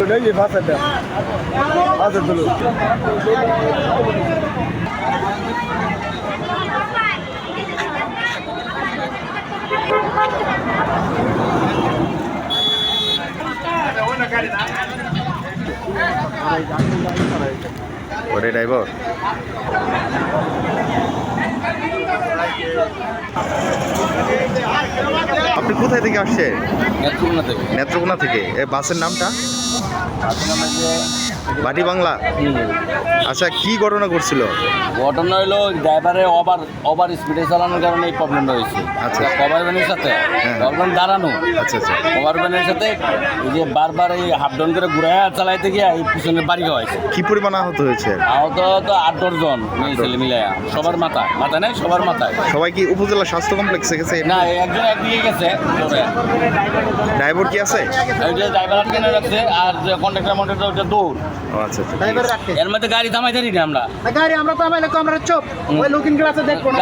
ওটাই যে ভাষাটা ভাষা তুলো ওরে ড্রাইভার আপনি কোথায় থেকে আসছেন? নেত্রকোনা থেকে। নেত্রকোনা থেকে। এই বাসের নামটা? বাটি বাংলা? আচ্ছা কি ঘটনা করছিল ঘটনা হলো ড্রাইভারের ওভার ওভার স্পিডে চালানোর কারণে এই প্রবলেমটা হয়েছে। আচ্ছা। ওভার ভ্যানের সাথে। হ্যাঁ। প্রবলেম দাঁড়ানো। আচ্ছা আচ্ছা। ওভার ভ্যানের সাথে এই যে বারবার এই হাফ ডাউন করে ঘুরে চালাইতে গিয়ে এই পিছনে বাড়ি হয়েছে কি পরিমাণ আহত হয়েছে? আহত তো আট দশজন মেয়ে ছেলে মিলে সবার মাথা মাথায় নাই সবার মাথায়। সবাই কি উপজেলা স্বাস্থ্য কমপ্লেক্সে গেছে? না একজন একদিকে গেছে ড্রাইভার কি আছে? ড্রাইভার আটকানো রাখছে আর কন্ট্রাক্টর মন্ট্রাক্টর দৌড়। আচ্ছা আচ্ছা। এর মধ্যে গাড়ি থামাই জানি না আমরা। গাড়ি আমরা থামাইলে তো আমরা চোপ ওই লুকিং গ্লাসে দেখব না।